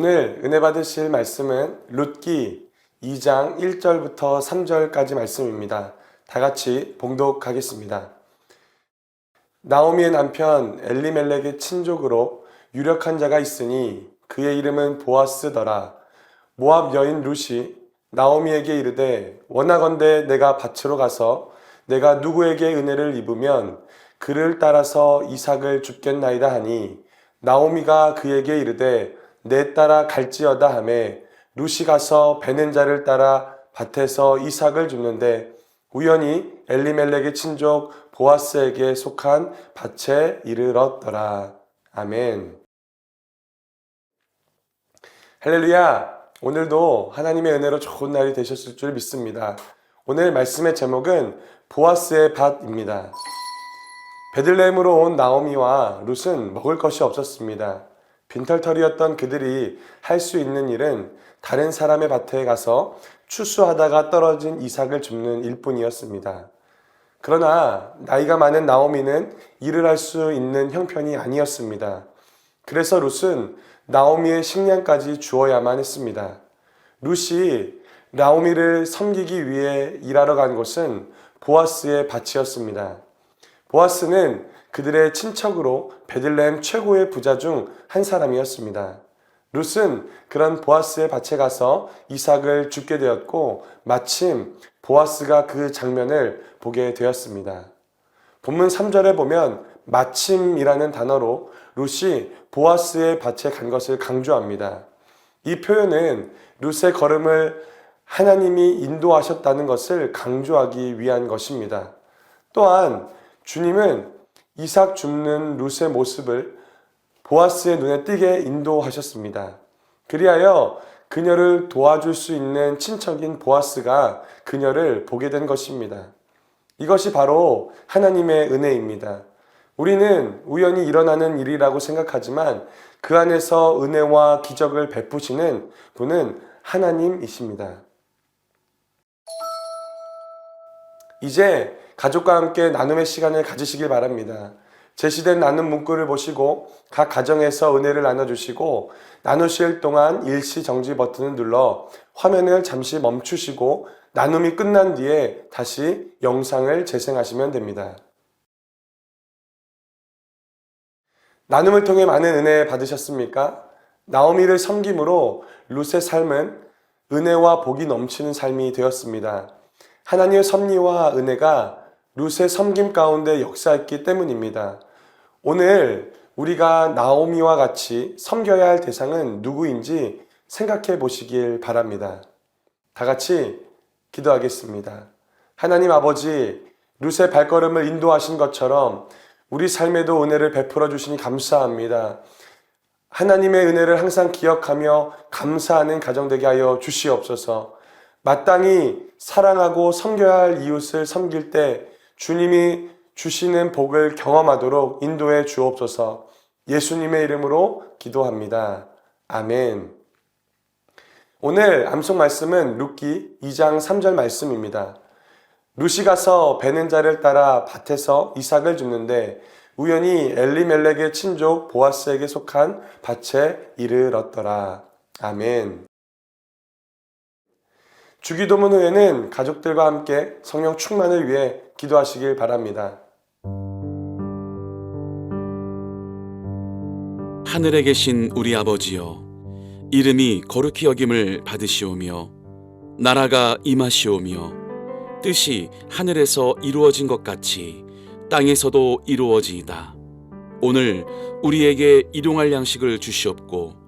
오늘 은혜 받으실 말씀은 룻기 2장 1절부터 3절까지 말씀입니다. 다 같이 봉독하겠습니다. 나오미의 남편 엘리멜렉의 친족으로 유력한 자가 있으니 그의 이름은 보아스더라. 모압 여인 룻이 나오미에게 이르되 원하건대 내가 밭으로 가서 내가 누구에게 은혜를 입으면 그를 따라서 이삭을 줍겠나이다 하니 나오미가 그에게 이르되 내 따라 갈지어다 하매 룻이 가서 베는 자를 따라 밭에서 이삭을 줍는데 우연히 엘리멜렉의 친족 보아스에게 속한 밭에 이르렀더라. 아멘. 할렐루야! 오늘도 하나님의 은혜로 좋은 날이 되셨을 줄 믿습니다. 오늘 말씀의 제목은 보아스의 밭입니다. 베들레헴으로 온 나오미와 룻은 먹을 것이 없었습니다. 빈털터리였던 그들이 할 수 있는 일은 다른 사람의 밭에 가서 추수하다가 떨어진 이삭을 줍는 일뿐이었습니다. 그러나 나이가 많은 나오미는 일을 할 수 있는 형편이 아니었습니다. 그래서 룻은 나오미의 식량까지 주어야만 했습니다. 룻이 나오미를 섬기기 위해 일하러 간 곳은 보아스의 밭이었습니다. 보아스는 그들의 친척으로 베들레헴 최고의 부자 중 한 사람이었습니다. 룻은 그런 보아스의 밭에 가서 이삭을 줍게 되었고 마침 보아스가 그 장면을 보게 되었습니다. 본문 3절에 보면 마침이라는 단어로 룻이 보아스의 밭에 간 것을 강조합니다. 이 표현은 룻의 걸음을 하나님이 인도하셨다는 것을 강조하기 위한 것입니다. 또한 주님은 이삭 줍는 룻의 모습을 보아스의 눈에 띄게 인도하셨습니다. 그리하여 그녀를 도와줄 수 있는 친척인 보아스가 그녀를 보게 된 것입니다. 이것이 바로 하나님의 은혜입니다. 우리는 우연히 일어나는 일이라고 생각하지만 그 안에서 은혜와 기적을 베푸시는 분은 하나님이십니다. 이제 가족과 함께 나눔의 시간을 가지시길 바랍니다. 제시된 나눔 문구를 보시고 각 가정에서 은혜를 나눠주시고 나누실 동안 일시 정지 버튼을 눌러 화면을 잠시 멈추시고 나눔이 끝난 뒤에 다시 영상을 재생하시면 됩니다. 나눔을 통해 많은 은혜 받으셨습니까? 나오미를 섬김으로 룻의 삶은 은혜와 복이 넘치는 삶이 되었습니다. 하나님의 섭리와 은혜가 룻의 섬김 가운데 역사했기 때문입니다. 오늘 우리가 나오미와 같이 섬겨야 할 대상은 누구인지 생각해 보시길 바랍니다. 다 같이 기도하겠습니다. 하나님 아버지, 룻의 발걸음을 인도하신 것처럼 우리 삶에도 은혜를 베풀어 주시니 감사합니다. 하나님의 은혜를 항상 기억하며 감사하는 가정 되게 하여 주시옵소서. 마땅히 사랑하고 섬겨야 할 이웃을 섬길 때 주님이 주시는 복을 경험하도록 인도해 주옵소서. 예수님의 이름으로 기도합니다. 아멘. 오늘 암송 말씀은 룻기 2장 3절 말씀입니다. 룻이 가서 베는 자를 따라 밭에서 이삭을 줍는데 우연히 엘리멜렉의 친족 보아스에게 속한 밭에 이르렀더라. 아멘. 주기도문 후에는 가족들과 함께 성령 충만을 위해 기도하시길 바랍니다. 하늘에 계신 우리 아버지여 이름이 거룩히 여김을 받으시오며 나라가 임하시오며 뜻이 하늘에서 이루어진 것 같이 땅에서도 이루어지이다 오늘 우리에게 일용할 양식을 주시옵고